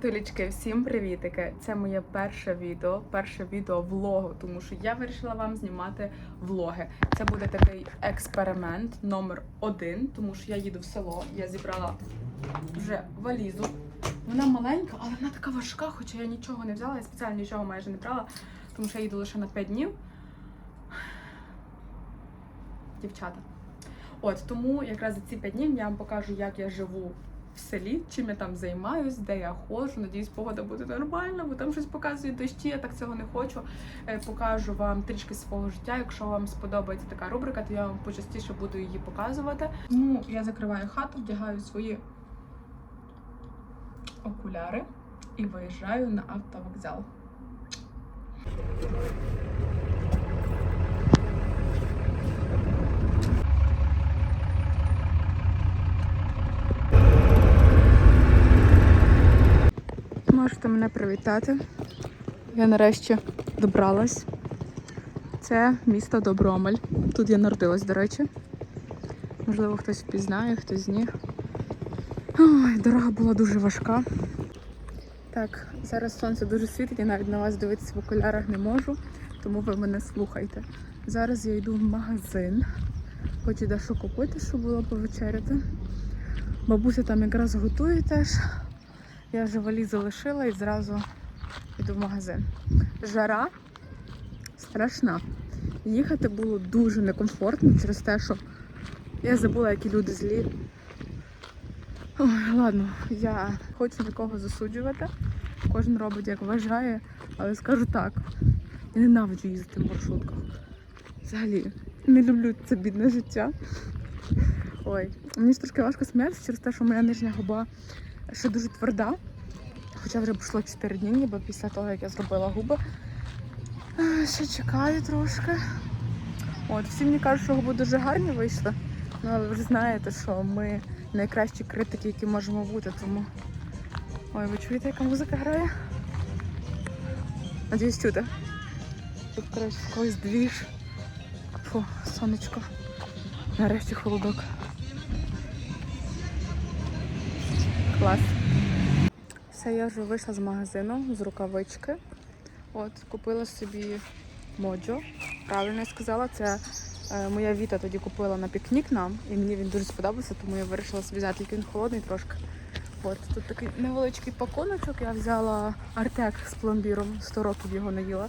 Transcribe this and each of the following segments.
Крутулічки, всім привітики! Це моє перше відео, перше відео влогу, тому що я вирішила вам знімати влоги. Це буде такий експеримент номер один, тому що я їду в село. Я зібрала вже валізу. Вона маленька, але вона така важка, хоча я нічого не взяла, я спеціально нічого майже не брала, тому що я їду лише на 5 днів. Дівчата. От тому якраз за ці 5 днів я вам покажу, як я живу селі, чим я там займаюсь, де я ходжу. Надіюсь, погода буде нормальна, бо там щось показує дощі, я так цього не хочу. Е, Покажу вам трішки свого життя. Якщо вам сподобається така рубрика, то я вам почастіше буду її показувати. Ну, я закриваю хату, вдягаю свої окуляри і виїжджаю на автовокзал. Можете мене привітати. Я нарешті добралась. Це місто Добромель. Тут я народилась, до речі. Можливо, хтось впізнає, хтось ні. Ой, дорога була дуже важка. Так, зараз сонце дуже світить, я навіть на вас дивитися в окулярах не можу, тому ви мене слухайте. Зараз я йду в магазин. Хочу дещо купити, щоб було повечеряти. Бабуся там якраз готує теж. Я вже валізу лишила і зразу йду в магазин. Жара страшна. Їхати було дуже некомфортно через те, що я забула, які люди злі. Ой, ладно, я хочу нікого засуджувати. Кожен робить як вважає, але скажу так, я ненавиджу їздити в маршрутках. Взагалі, не люблю це бідне життя. Ой, мені ж трошки важко сміятися через те, що моя нижня губа ще дуже тверда. Хоча вже пройшло 4 дні, ніби після того, як я зробила губи. Ще чекаю трошки. От, всі мені кажуть, що губи дуже гарні вийшли. Ну, але ви знаєте, що ми найкращі критики, які можемо бути, тому. Ой, ви чуєте, яка музика грає? Надіюсь, чути. Тут, коротше, в когось двіж. Фу, сонечко. Нарешті холодок. Клас. Все, я вже вийшла з магазину з рукавички. От, купила собі моджо. Правильно я сказала, це е, моя Віта тоді купила на пікнік нам, і мені він дуже сподобався, тому я вирішила собі взяти, тільки він холодний трошки. От, тут такий невеличкий пакуночок. Я взяла артек з пломбіром, 100 років його не їла.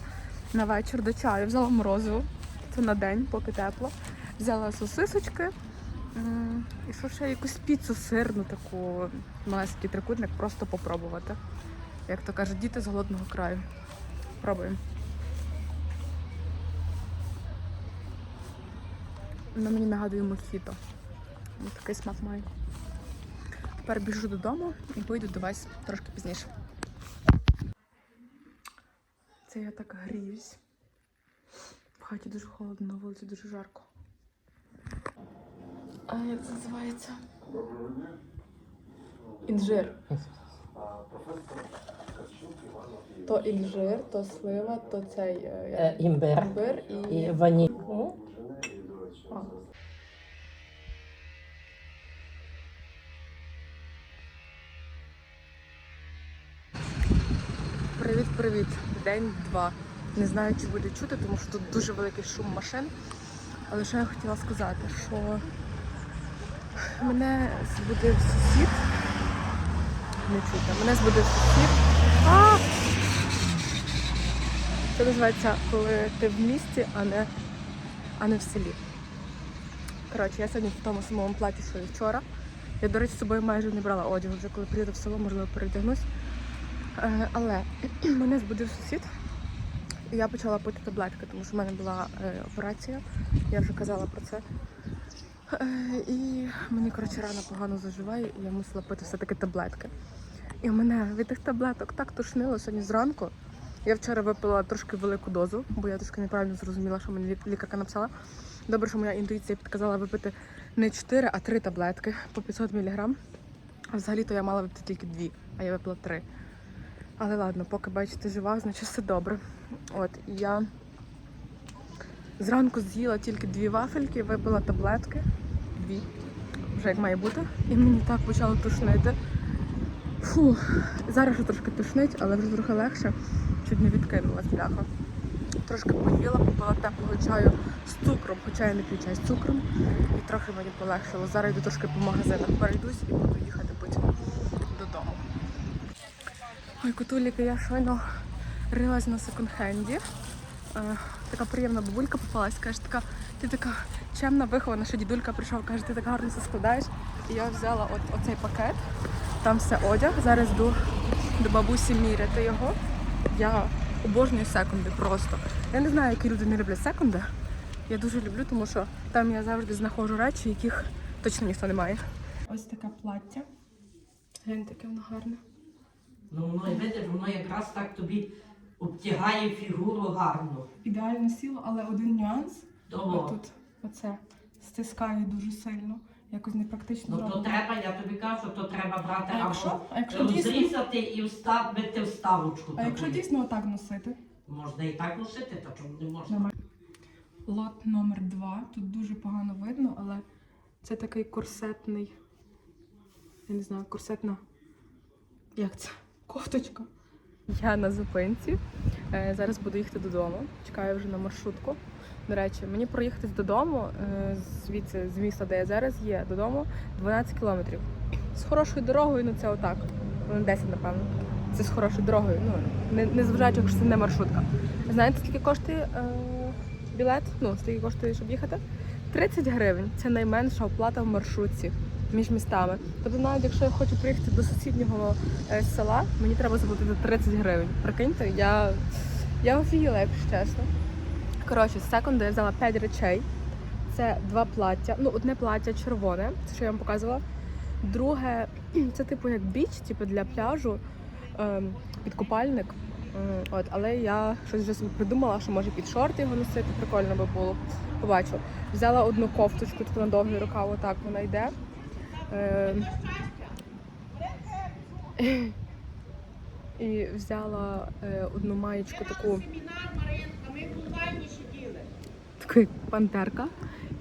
На вечір до чаю. Взяла морозиво. Це на день, поки тепло. Взяла сосисочки. І що ще якусь піцу сирну таку, маленький трикутник, просто попробувати. Як то кажуть, діти з голодного краю. Пробуємо. Воно мені нагадує мохіто. Ось Такий смак має. Тепер біжу додому і вийду до вас трошки пізніше. Це я так гріюсь. В хаті дуже холодно, на вулиці дуже жарко. А як це називається? Інжир. То інжир, то слива, то цей е, Е, імбир імбир і. і ваніль. А. Привіт-привіт. День два. Не знаю, чи буде чути, тому що тут дуже великий шум машин. Але що я хотіла сказати, що мене збудив сусід. Не чути. Мене збудив сусід. А! Це називається, коли ти в місті, а не, а не в селі. Коротше, я сьогодні в тому самому платі, що і вчора. Я, до речі, з собою майже не брала одягу, вже коли приїду в село, можливо, передягнусь. Е, Але мене збудив сусід, і я почала пити таблетки, тому що в мене була е, операція, я вже казала про це. Е, І мені, коротше, рана погано заживає, і я мусила пити все-таки таблетки. І мене від тих таблеток так тушнило сьогодні зранку. Я вчора випила трошки велику дозу, бо я трошки неправильно зрозуміла, що мені лікарка написала. Добре, що моя інтуїція підказала випити не 4, а 3 таблетки по 500 мг. Взагалі-то я мала випити тільки 2, а я випила 3. Але ладно, поки бачите, жива, значить все добре. От, і я зранку з'їла тільки дві вафельки, випила таблетки. Дві. Вже як має бути. І мені так почало тушнити. Фу, зараз ще трошки тушнить, але вже трохи легше. Чуть не відкинула бляха. Трошки поїла, попила теплого чаю з цукром, хоча я не п'ю чай з цукром. І трохи мені полегшило. Зараз йду трошки по магазинах перейдусь і буду їхати потім додому. Ой, котуліки, я щойно рилась на секонд-хенді. Така приємна бабулька попалась, каже, така, ти така чемна, вихована, що дідулька прийшов, каже, ти так гарно все складаєш. І я взяла от, оцей пакет, там все одяг. Зараз йду до бабусі міряти його. Я обожнюю секунди просто. Я не знаю, які люди не люблять секунди. Я дуже люблю, тому що там я завжди знаходжу речі, яких точно ніхто не має. Ось таке плаття. Глянь, таке воно гарне. Ну воно і видиш, воно якраз так тобі обтягає фігуру гарно. Ідеально сіло, але один нюанс. Того. Тут оце стискає дуже сильно. Якось непрактично Ну то треба, я тобі кажу, то треба брати А якщо? або А якщо дійсно? і вставити вставочку. А якщо дійсно отак носити? Можна і так носити, та чому не можна? Нормально. Лот номер два. Тут дуже погано видно, але це такий корсетний. Я не знаю, корсетна. Як це? Кофточка. Я на зупинці. Е, Зараз буду їхати додому. Чекаю вже на маршрутку. До речі, мені проїхатись додому е, звідси, з міста, де я зараз є, додому 12 кілометрів. З хорошою дорогою, ну це отак. Ну, 10, напевно. Це з хорошою дорогою. Ну, не зважаючи, що це не маршрутка. Знаєте, скільки коштує е, білет? Ну, скільки коштує, щоб їхати? 30 гривень. Це найменша оплата в маршрутці між містами. Тобто, навіть якщо я хочу приїхати до сусіднього е, села, мені треба заплатити 30 гривень. Прикиньте, я, я офігіла, якщо чесно. Коротше, з секунду я взяла 5 речей. Це два плаття. Ну, одне плаття червоне, це що я вам показувала. Друге, це типу як біч, типу для пляжу, ем, під купальник. От, але я щось вже собі придумала, що може під шорти його носити, прикольно би було. Побачу. Взяла одну кофточку, таку на довгий рукав, отак вона йде. Ем, І взяла е, одну маєчку таку. Таку як пантерка.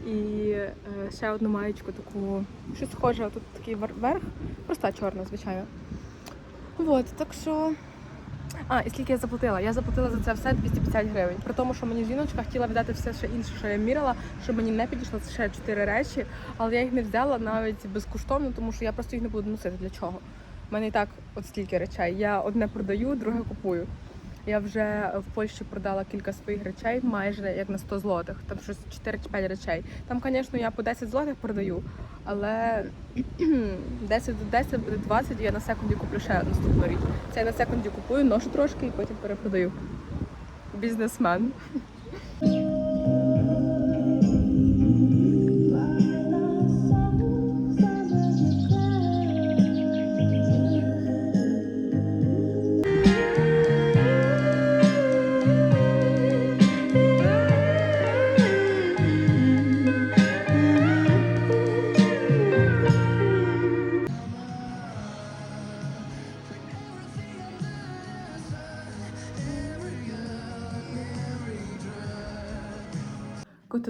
І е, ще одну маєчку таку, щось схоже, тут такий верх, проста чорна, звичайно. От, так що. А, і скільки я заплатила? Я заплатила за це все 250 гривень. При тому, що мені жіночка хотіла віддати все ще інше, що я мірила, що мені не підійшло ще чотири речі, але я їх не взяла навіть безкоштовно, тому що я просто їх не буду носити. Для чого? У мене і так от стільки речей. Я одне продаю, друге купую. Я вже в Польщі продала кілька своїх речей, майже як на 100 злотих. Там щось 4 чи 5 речей. Там, звісно, я по 10 злотих продаю, але 10 до 10 буде 20, і я на секунді куплю ще наступну річ. Це я на секунді купую, ношу трошки і потім перепродаю. Бізнесмен.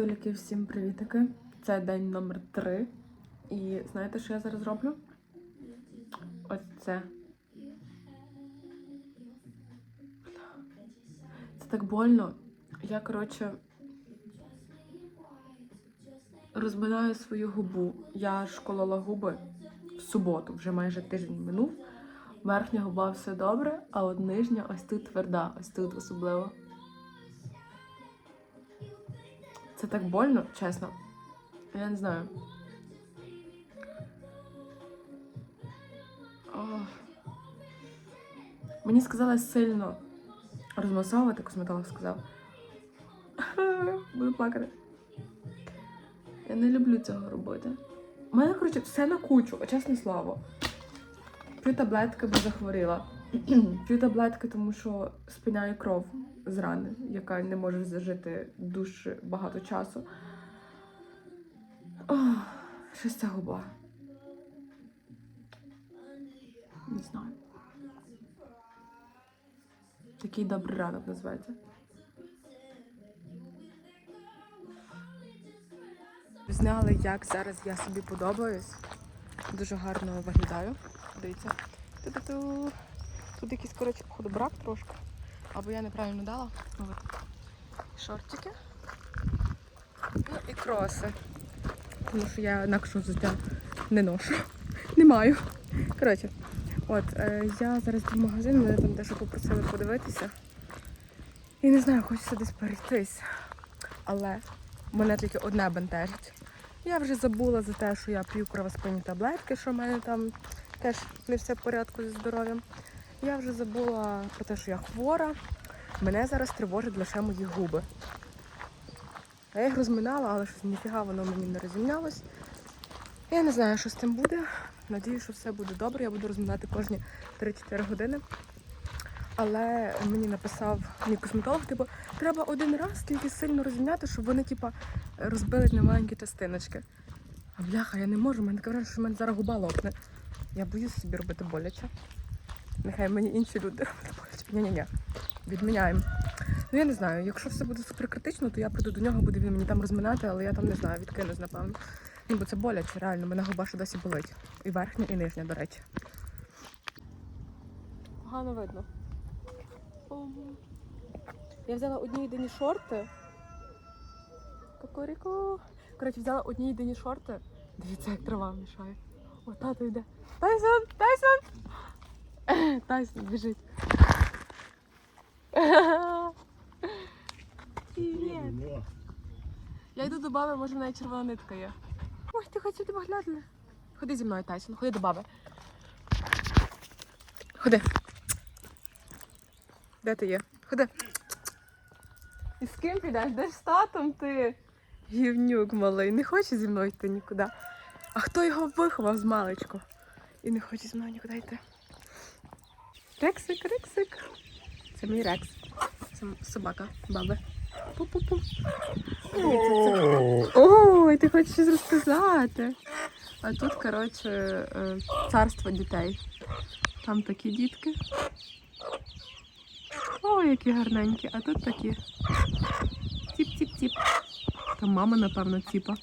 Котуліки, всім привітики. Це день номер три. І знаєте, що я зараз роблю? Ось це. Це так больно. Я, коротше, розминаю свою губу. Я ж колола губи в суботу, вже майже тиждень минув. Верхня губа все добре, а от нижня ось тут тверда, ось тут особливо. Це так больно, чесно. Я не знаю. Ох. Мені сказали сильно розмасовувати, косметолог сказав. Буду плакати. Я не люблю цього робити. У мене, коротше, все на кучу, чесне слово. П'ю таблетки, бо захворіла. П'ю таблетки, тому що спиняю кров з рани, яка не може зажити дуже багато часу. Ох, щось ця губа. Не знаю. Такий добрий ранок називається. Зняли, як зараз я собі подобаюсь. Дуже гарно виглядаю. Дивіться. Ту-ту-ту. Тут якийсь, коротше, походу, брак трошки. Або я неправильно дала. Ну. Шортики. Ну і кроси. Тому що я інакшого взуття не ношу. Не маю. Коротше, от, е, я зараз в магазин, мене там дещо попросили подивитися. І не знаю, хочеться десь перейтись. Але мене тільки одне бентежить. Я вже забула за те, що я п'ю кровоспинні таблетки, що в мене там теж не все в порядку зі здоров'ям. Я вже забула про те, що я хвора. Мене зараз тривожать лише мої губи. Я їх розминала, але щось ніфіга воно мені не розімнялось. Я не знаю, що з цим буде. Надію, що все буде добре. Я буду розминати кожні 3-4 години. Але мені написав мій косметолог, типу, треба один раз тільки сильно розімняти, щоб вони, типу, розбились на маленькі частиночки. А бляха, я не можу, мене враження, що в мене зараз губа лопне. Я боюсь собі робити боляче. Нехай мені інші люди боляче. Ні-ні-ні. Відміняємо. Ну я не знаю, якщо все буде супер критично, то я прийду до нього, буде він мені там розминати, але я там не знаю, відкинусь, напевно. Ну, бо це боляче, реально, мене губа ще досі болить. І верхня, і нижня, до речі. Погано видно. Я взяла одні єдині шорти. Кокоріко. Коротше, взяла одні єдині шорти. Дивіться, як трава мішає. О, тато йде. Тайсон! Тайсон! Тайсон біжить. Привіт. Я йду до баби, може в неї червона нитка є. Ой, ти хоч сюди поглядали. Ходи зі мною, Тайсон, ходи до баби. Ходи. Де ти є? Ходи. І з ким підеш? Де ж з татом ти? Гівнюк малий, не хоче зі мною йти нікуди. А хто його виховав з маличку? І не хоче зі мною нікуди йти. Рексик, рексик. Це мій рекс. Це собака, баби. Пу-пу-пу. Ой, ти хочеш щось розказати. А тут, коротше, е, царство дітей. Там такі дітки. Ой, які гарненькі. А тут такі. Тіп-тіп-тіп. Там мама, напевно, ціпа.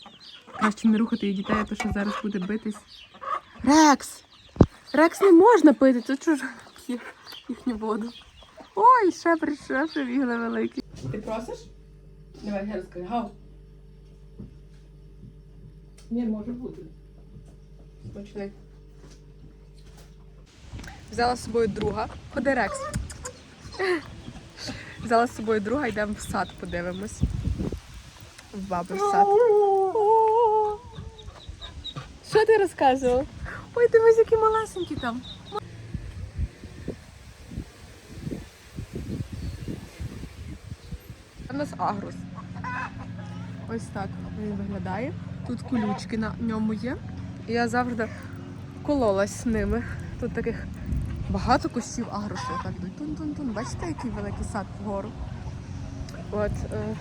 Краще не рухати її дітей, а то що зараз буде битись. Рекс! Рекс не можна пити, тут чужо п'є їхню воду. Ой, ще при- ще прибігли великі. Ти просиш? Давай, я розкажу. Гав. Не може бути. Смачний. Взяла з собою друга. Ходи, Рекс. Взяла з собою друга, йдемо в сад, подивимось. В баби в сад. Що ти розказував? Ой, дивись, які малесенькі там. Нас агрус. Ось так він виглядає. Тут колючки на ньому є. І я завжди кололась з ними. Тут таких багато кущів агрусу. Так. Тун-тун-тун. Бачите, який великий сад вгору. От. Е,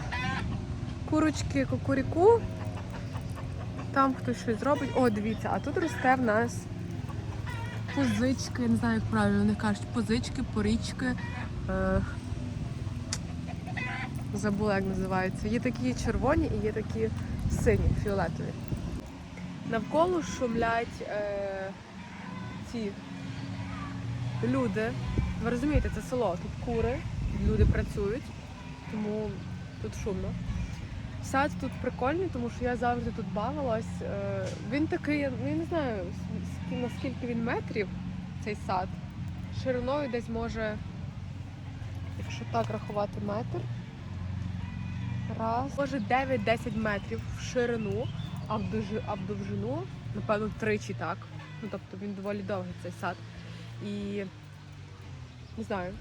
курочки кукуріку. Там хтось щось зробить. О, дивіться, а тут росте в нас позички, не знаю, як правильно вони кажуть, позички, порічки. Е, забула, як називаються. Є такі червоні і є такі сині, фіолетові. Навколо шумлять е, ці люди. Ви розумієте, це село, тут кури, люди працюють, тому тут шумно. Сад тут прикольний, тому що я завжди тут бавилась. Е, Він такий, я ну, не знаю, наскільки він метрів, цей сад. Шириною десь може, якщо так рахувати метр. Раз. Може 9-10 метрів в ширину, а в, довжину, напевно, тричі так. Ну, тобто він доволі довгий цей сад. І не знаю,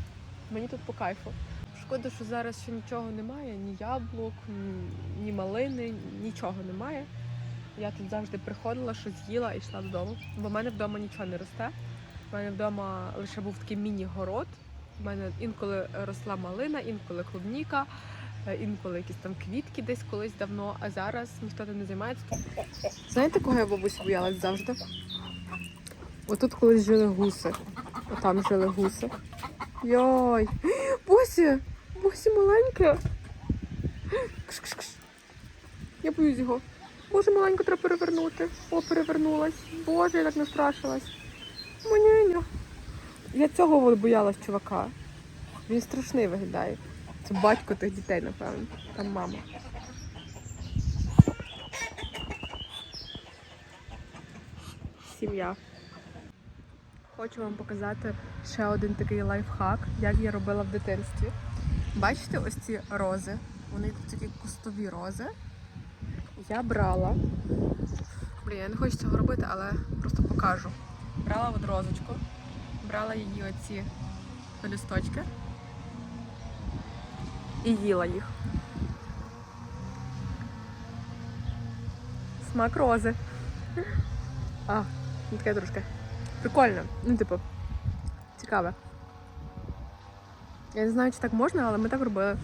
мені тут по кайфу. Шкода, що зараз ще нічого немає, ні яблук, ні- малини, нічого немає. Я тут завжди приходила, щось їла і йшла додому. Бо в мене вдома нічого не росте. У мене вдома лише був такий міні-город. У мене інколи росла малина, інколи клубніка, інколи якісь там квітки десь колись давно, а зараз ніхто тим не займається. Знаєте, кого я бабусь боялась завжди? Отут колись жили гуси. Отам жили гуси. Йой! Босі! Босі маленьке. Кш-кш-кш. Я боюсь його. Боже, маленько треба перевернути. О, перевернулась. Боже, я так настрашилась. Манюню. Я цього боялась чувака. Він страшний виглядає. Це батько тих дітей, напевно. Там мама. Сім'я. Хочу вам показати ще один такий лайфхак, як я робила в дитинстві. Бачите ось ці рози? Вони такі кустові рози. Я брала. Блін, я не хочу цього робити, але просто покажу. Брала от розочку, брала її оці лісточки і їла їх. Смак рози. А, ну таке трошки. Прикольно. Ну, типу, цікаве. Я не знаю, чи так можна, але ми так робили.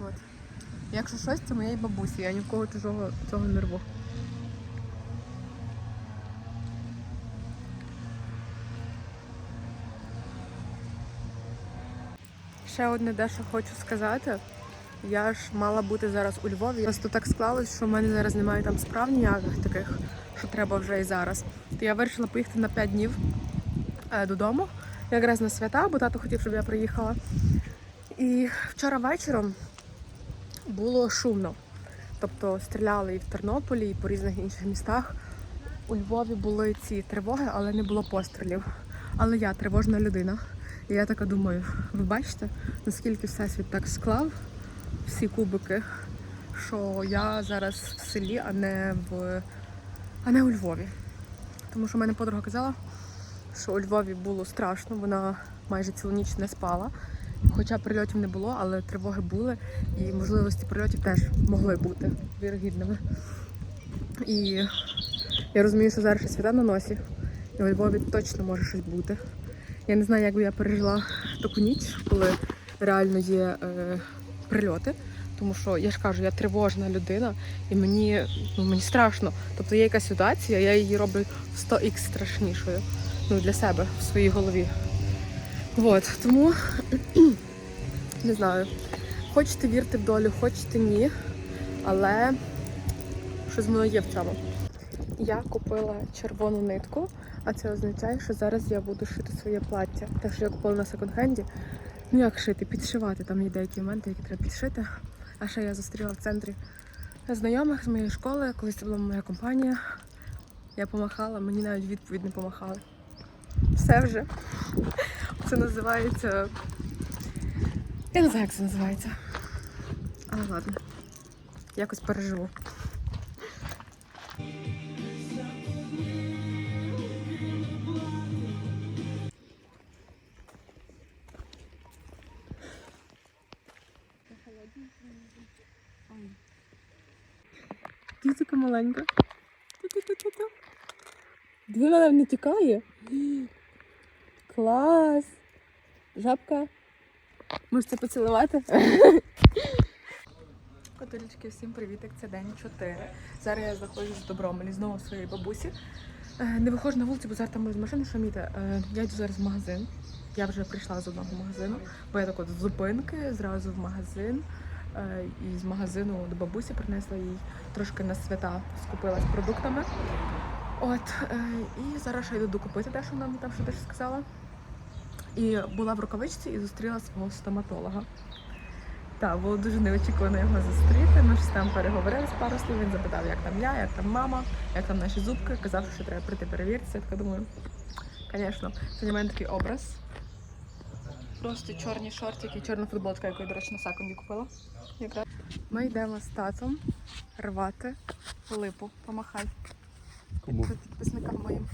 От. Якщо щось, це моєї бабусі, я ні в кого чужого цього не рву. Ще одне дещо хочу сказати. Я ж мала бути зараз у Львові. Просто так склалось, що в мене зараз немає там справ ніяких таких, що треба вже і зараз. То я вирішила поїхати на 5 днів е, додому, якраз на свята, бо тато хотів, щоб я приїхала. І вчора вечором було шумно. Тобто стріляли і в Тернополі, і по різних інших містах. У Львові були ці тривоги, але не було пострілів. Але я тривожна людина. І я така думаю, ви бачите, наскільки всесвіт так склав всі кубики, що я зараз в селі, а не в а не у Львові. Тому що в мене подруга казала, що у Львові було страшно, вона майже цілу ніч не спала. Хоча прильотів не було, але тривоги були, і можливості прильотів теж могли бути вірогідними. І я розумію, що зараз ще свята на носі, і у Львові точно може щось бути. Я не знаю, як би я пережила таку ніч, коли реально є е, прильоти. Тому що я ж кажу, я тривожна людина, і мені, ну, мені страшно. Тобто є якась ситуація, я її роблю в 100х страшнішою ну, для себе в своїй голові. От, тому не знаю. Хочете вірте в долю, хочете ні. Але щось воно є в цьому. Я купила червону нитку, а це означає, що зараз я буду шити своє плаття. Те, що я купила на секонд-хенді. Ну як шити, підшивати. Там є деякі моменти, які треба підшити. А ще я зустріла в центрі знайомих з моєї школи, колись це була моя компанія. Я помахала, мені навіть відповідь не помахали. Все вже. Це називається. Я не знаю, як це називається. Але ладно. Якось переживу. Маленька. Дві вона не тікає. Клас. Жабка. Можете поцілувати? Котулечки, всім привітик. Це день 4. Зараз я знаходжусь в Добромелі, знову в своїй бабусі. Е, Не виходжу на вулицю, бо зараз там будуть машини шуміти. Е, Я йду зараз в магазин. Я вже прийшла з одного магазину, бо я так от з зупинки зразу в магазин. Е, І з магазину до бабусі принесла їй трошки на свята, скупилась продуктами. От, е, і зараз ще йду докупити те, що вона мені там що теж сказала. І була в рукавичці і зустріла свого стоматолога. Так, було дуже неочікувано його зустріти. Ми ж там переговорили з пару слів. Він запитав, як там я, як там мама, як там наші зубки. Казав, що треба прийти перевіритися. Я така думаю, звісно, це для мене такий образ. Просто чорні шортики, чорна футболка, яку я, до речі, на секунді купила. Якраз. Ми йдемо з татом рвати липу. Помахай. Кому? Тут підписникам моїм.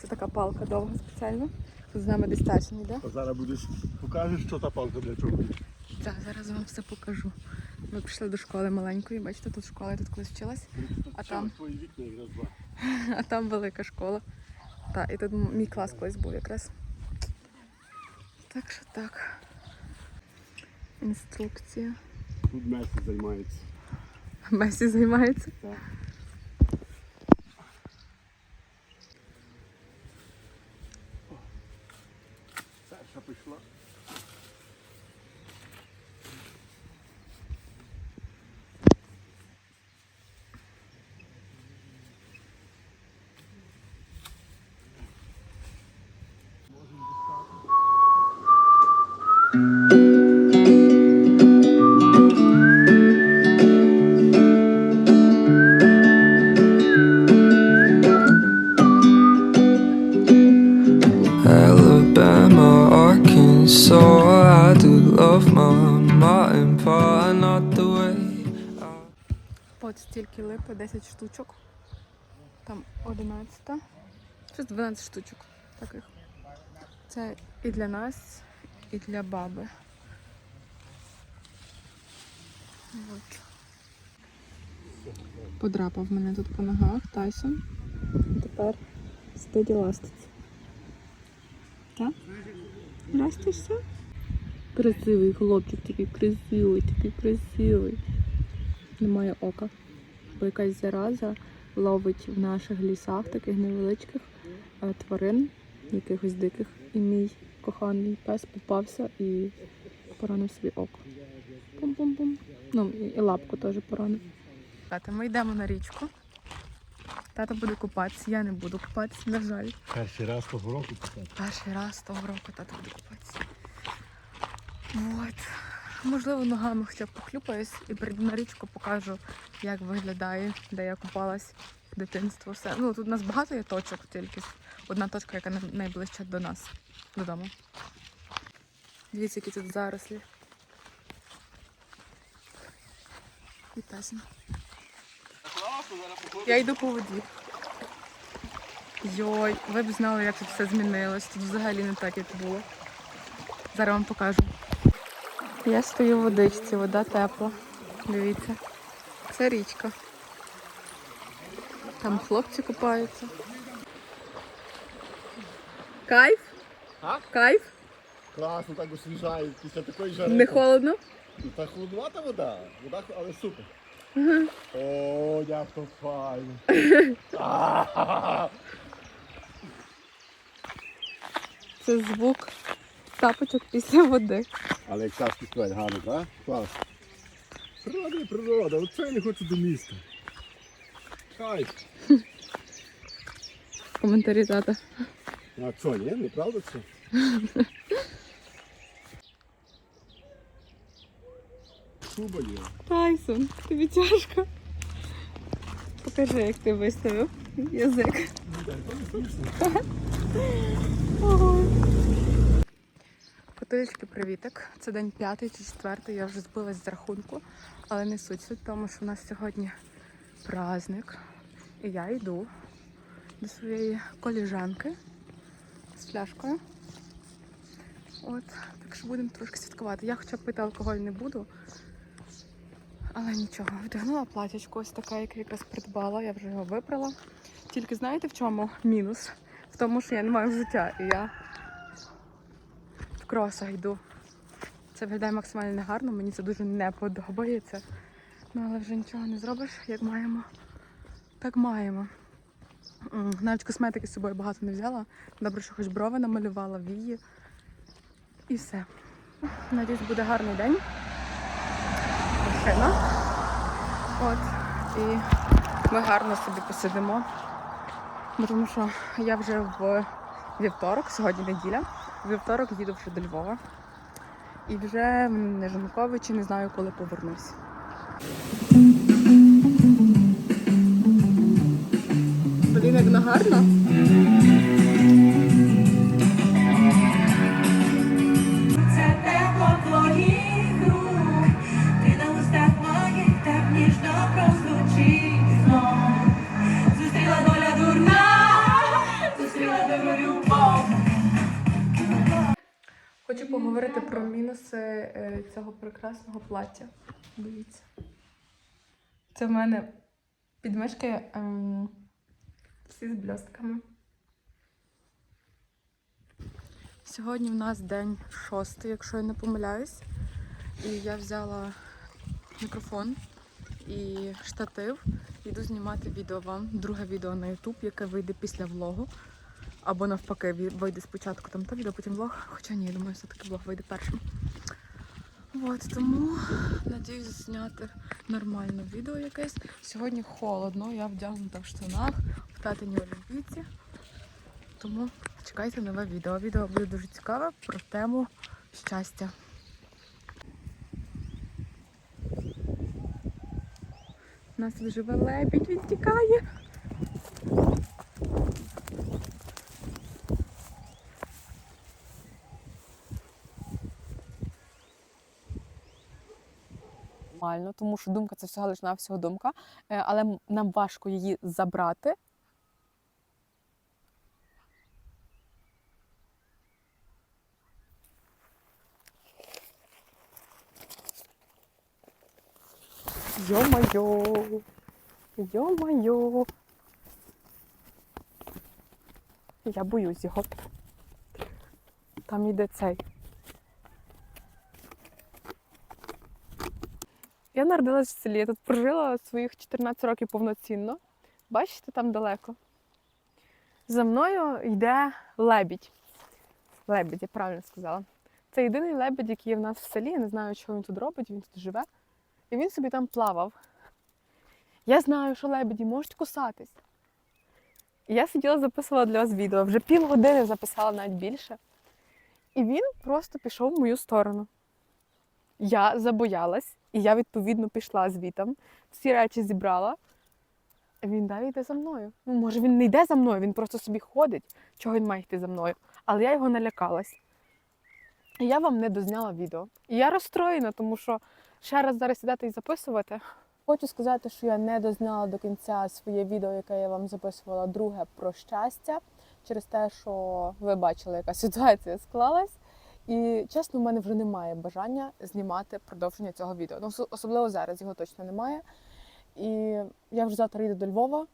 Це така палка довга спеціально. Тут з нами десь тачні йде. А зараз будеш покажеш, що та палка для чого. Так, зараз вам все покажу. Ми пішли до школи маленької, бачите, тут школа, я тут колись вчилась, А там? а там велика школа. Так, і тут мій клас колись був якраз. Так що так. Інструкція. Тут Месі займається. Месі займається. Так. Саша пішла. От стільки липи, 10 штучок. Там 11. Щось 12 штучок таких. Це і для нас, і для баби. От. Подрапав мене тут по ногах Тайсон. Тепер стиді ластиться. Так? Ластишся? Красивий хлопчик, такий красивий, такий красивий. Немає ока. Бо якась зараза ловить в наших лісах таких невеличких е, тварин, якихось диких. І мій коханий пес попався і поранив собі око. Пум-пум-пум. Ну, і- лапку теж поранив. Тата, ми йдемо на річку. Тато буде купатися, я не буду купатися, на жаль. Перший раз того року купати. Перший раз того року тато буде купатися. От. Можливо, ногами хоча б похлюпаюсь і прийду на річку, покажу, як виглядає, де я купалась дитинство. Все. Ну, тут у нас багато є точок, тільки одна точка, яка найближча до нас, додому. Дивіться, які тут зарослі. І песня. Я йду по воді. Йой, ви б знали, як тут все змінилось. Тут взагалі не так, як було. Зараз вам покажу. Я стою в водичці, вода тепла. Дивіться. Це річка. Там хлопці купаються. Кайф? А? Кайф? Класно так освіжає після такої жари. Не холодно? Та холоднувата вода, вода, але супер. О, як то файно. Це звук тапочок після води. Але як час співають гарно, так? Клас. Природа природа, оце я не хочу до міста. Кайф. Коментарі тата. А що, ні? Неправда це? Шуба є. Тайсон, тобі тяжко. Покажи, як ти виставив язик. Ого. Котилечки, привітик. Це день п'ятий чи четвертий, я вже збилась з рахунку, але не суть суть тому, що в нас сьогодні праздник. І я йду до своєї коліжанки з фляжкою. От, так що будемо трошки святкувати. Я хоча б пити алкоголь не буду, але нічого, вдягнула платячко ось таке, яке якраз придбала, я вже його випрала. Тільки знаєте в чому мінус? В тому, що я не маю взуття, і я кросах йду. Це виглядає максимально негарно, мені це дуже не подобається. Ну, але вже нічого не зробиш, як маємо, так маємо. Навіть косметики з собою багато не взяла. Добре, що хоч брови намалювала, вії. І все. Надіюсь, буде гарний день машина. От. І ми гарно собі посидимо. Тому що я вже в вівторок, сьогодні неділя. Вівторок їду вже до Львова. І вже не Жанковичі, не знаю, коли повернусь. Блін, як на прекрасного плаття. Дивіться. Це в мене підмишки ем, всі з блістками. Сьогодні в нас день шостий, якщо я не помиляюсь. І я взяла мікрофон і штатив. Йду знімати відео вам. Друге відео на YouTube, яке вийде після влогу. Або навпаки, вийде спочатку там то відео, потім влог. Хоча ні, я думаю, все-таки влог вийде першим. От, тому надіюсь зняти нормальне відео якесь. Сьогодні холодно, я вдягнута в штанах, в татині олімпійці. Тому чекайте нове відео. Відео буде дуже цікаве про тему щастя. У нас живе лебідь, він тікає. Нормально, тому що думка це всього лиш навсього думка, е, але нам важко її забрати. Йо-моє! Йо-моє! Я боюсь його. Там іде цей. Я народилась в селі, я тут прожила своїх 14 років повноцінно. Бачите, там далеко. За мною йде лебідь. Лебідь, я правильно сказала. Це єдиний лебідь, який є в нас в селі. Я не знаю, що він тут робить, він тут живе. І він собі там плавав. Я знаю, що лебеді можуть кусатись. Я сиділа, записувала для вас відео, вже півгодини записала навіть більше. І він просто пішов в мою сторону. Я забоялась, і я, відповідно, пішла звітом, всі речі зібрала. Він далі йде за мною. Ну, може, він не йде за мною, він просто собі ходить, чого він має йти за мною. Але я його налякалась. І я вам не дозняла відео. І я розстроєна, тому що ще раз зараз сідати і записувати. Хочу сказати, що я не дозняла до кінця своє відео, яке я вам записувала друге про щастя, через те, що ви бачили, яка ситуація склалась. І чесно, в мене вже немає бажання знімати продовження цього відео. Ну, особливо зараз його точно немає. І я вже завтра їду до Львова.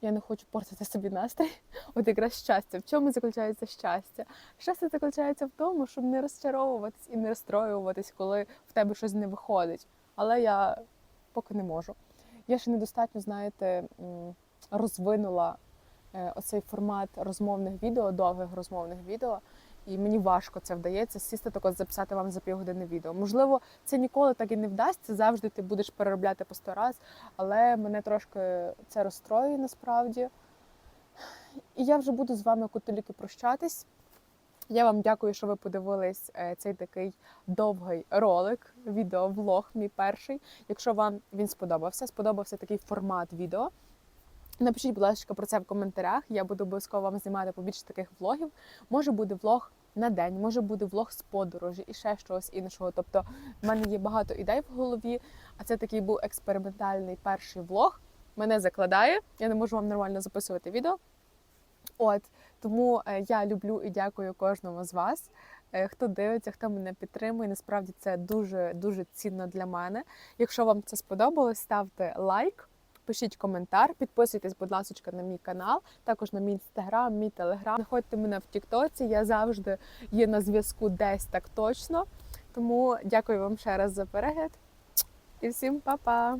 Я не хочу портити собі настрій. От якраз щастя. В чому заключається щастя? Щастя заключається в тому, щоб не розчаровуватись і не розстроюватись, коли в тебе щось не виходить. Але я поки не можу. Я ще недостатньо, знаєте, розвинула е, оцей формат розмовних відео, довгих розмовних відео. І мені важко це вдається сісти тако записати вам за півгодини відео. Можливо, це ніколи так і не вдасться. Завжди ти будеш переробляти по сто раз, але мене трошки це розстроює насправді. І я вже буду з вами котоліки прощатись. Я вам дякую, що ви подивились е, цей такий довгий ролик, відеовлог, мій перший. Якщо вам він сподобався, сподобався такий формат відео. Напишіть, будь ласка, про це в коментарях. Я буду обов'язково вам знімати побільше таких влогів. Може буде влог на день, може буде влог з подорожі і ще щось іншого. Тобто, в мене є багато ідей в голові, а це такий був експериментальний перший влог. Мене закладає, я не можу вам нормально записувати відео. От тому е, я люблю і дякую кожному з вас, е, хто дивиться, хто мене підтримує. Насправді це дуже дуже цінно для мене. Якщо вам це сподобалось, ставте лайк. Пишіть коментар, підписуйтесь, будь ласка, на мій канал, також на мій інстаграм, мій телеграм. Знаходьте мене в Тіктоці. Я завжди є на зв'язку десь так точно. Тому дякую вам ще раз за перегляд і всім па-па!